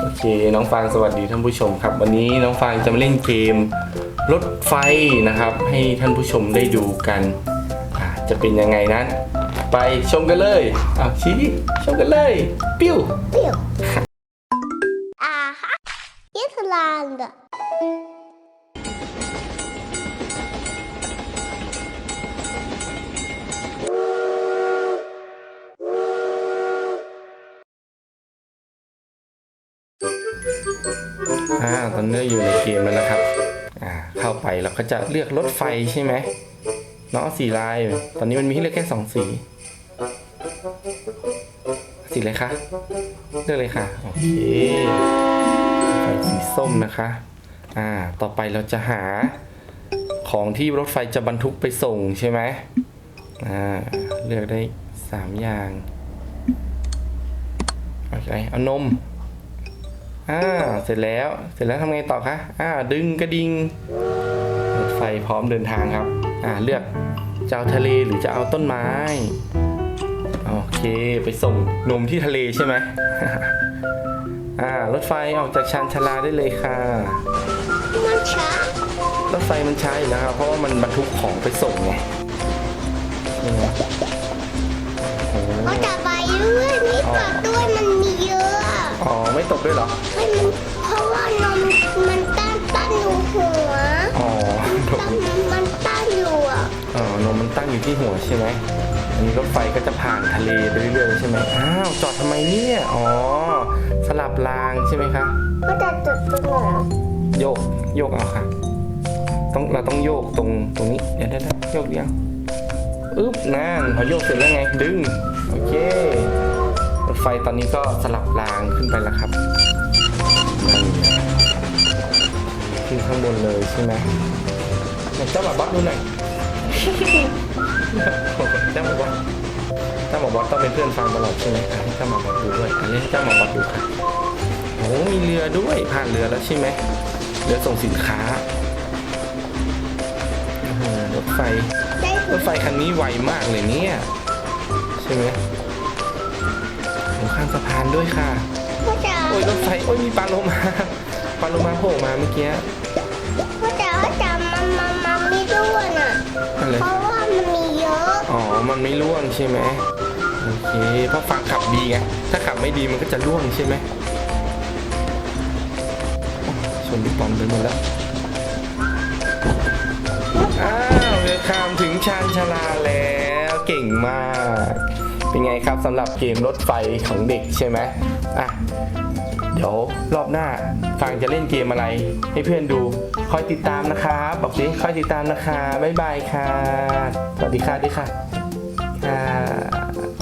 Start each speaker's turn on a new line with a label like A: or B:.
A: โอเคน้องฟางสวัสดีท่านผู้ชมครับ วันนี้น้องฟางจะมาเล่นเกมรถไฟนะครับ ให้ท่านผู้ชมได้ดูกันจะเป็นยังไงนั้น ไปชมกันเลยอ้าวชี้ชมกันเลยปิ้ว
B: Piu. Aha. Island.
A: อ่าตอนนี้อยู่ในเกมแล้วนะครับอ่าเข้าไปเราก็จะเลือกรถไฟใช่ไหมเนาะสีลาย ตอนนี้มันมีให้เลือกแค่สองสีสีอะไรคะเลือกเลยค่ะโอเคไฟสีส้มนะคะอ่าต่อไปเราจะหาของที่รถไฟจะบรรทุกไปส่งใช่ไหมอ่าเลือกได้สามอย่างโอเคเอานม อ่าเสร็จแล้วเสร็จแล้วทำไงต่อคะอ่าดึงกระดิ่งรถไฟพร้อมเดินทางครับอ่าเลือกจะเอาทะเลหรือจะเอาต้นไม้โอเคไปส่งนมที่ทะเลใช่ไหมอ่ารถไฟออกจากชานชาลาได้เลยค่ะ
B: มันช้าร
A: ถไฟมันใช่แล้วครับเพราะว่ามันบรรทุกของไปส่งไง ไม่
B: ต
A: กด้วยเหรอ
B: ให้มันเพราะว่านมมันตั้งตั้งอยู่หัว
A: อ๋อ
B: ตั้งมันตั้งอยู่อะ
A: อ๋อนมมันตั้งอยู่ที่หัวใช่ไหม อันนี้รถไฟก็จะผ่านทะเลไปเรื่อยๆใช่ไหมอ้าวจอดทำไมเนี่ย อ๋อ สลับรางใช่ไหมคะ
B: ก็จะจุดตรงไหนอะ
A: โยก โยกเอาค่ะ ต้องเราต้องโยกตรงตรงนี้ เดี๋ยวเดี๋ยวเดี๋ยวโยกเดียวอึ๊บนั่นพอโยกเสร็จแล้วไง ดึง โอเครถ ไฟตอนนี้ก็สลับรางขึ้นไปแล้วครับขึ้นข้างบนเลยใช่ไหมไหนเจ้าหมาบอสดูหน่อยเจ้าหมาบอสเจ้าหมาบอสต้องเป็นเพื่อนฟังตลอดใช่ไหมให้เจ้าหมาบอสดูด้วยอันนี้เจ้าหมาบอสดูค่ะโอ้มีเรือด้วยผ่านเรือแล้วใช่ไหมเรือส่งสินค้ารถไฟรถไฟคันนี้ไวมากเลยเนี่ยใช่ไหมามสะพานด้วยค่ะ
B: ก็จะ
A: โอ้ยรถไฟโอ้ยมีปลาโลมาปลาโลมาโผล่มาเมื่อกี้
B: ก็จะก็จะมันมันมันมีด้วยน่ะ
A: อะไร
B: เพราะว่ามันมีเยอะ
A: อ๋อ มันไม่ร่วงใช่ไหมโอเคเพราะฟังขับดีไงถ้าขับไม่ดีมันก็จะร่วงใช่ไหมโอ้ชนพี่ปอมไปหมดแล้วอ้าวเรือข้ามถึงชานชาลาแล้ว เก่งมากเป็ นไงครับสำหรับเกมรถไฟของเด็กใช่ไหมอะเดี๋ยวรอบหน้าฟังจะเล่นเกมอะไร ให้เพื่อนดูคอยติดตามนะครับบอกสิคอยติดตามนะคะบ๊ายบายค่ะ สวัสดีค่ะดีค่ะค่ะ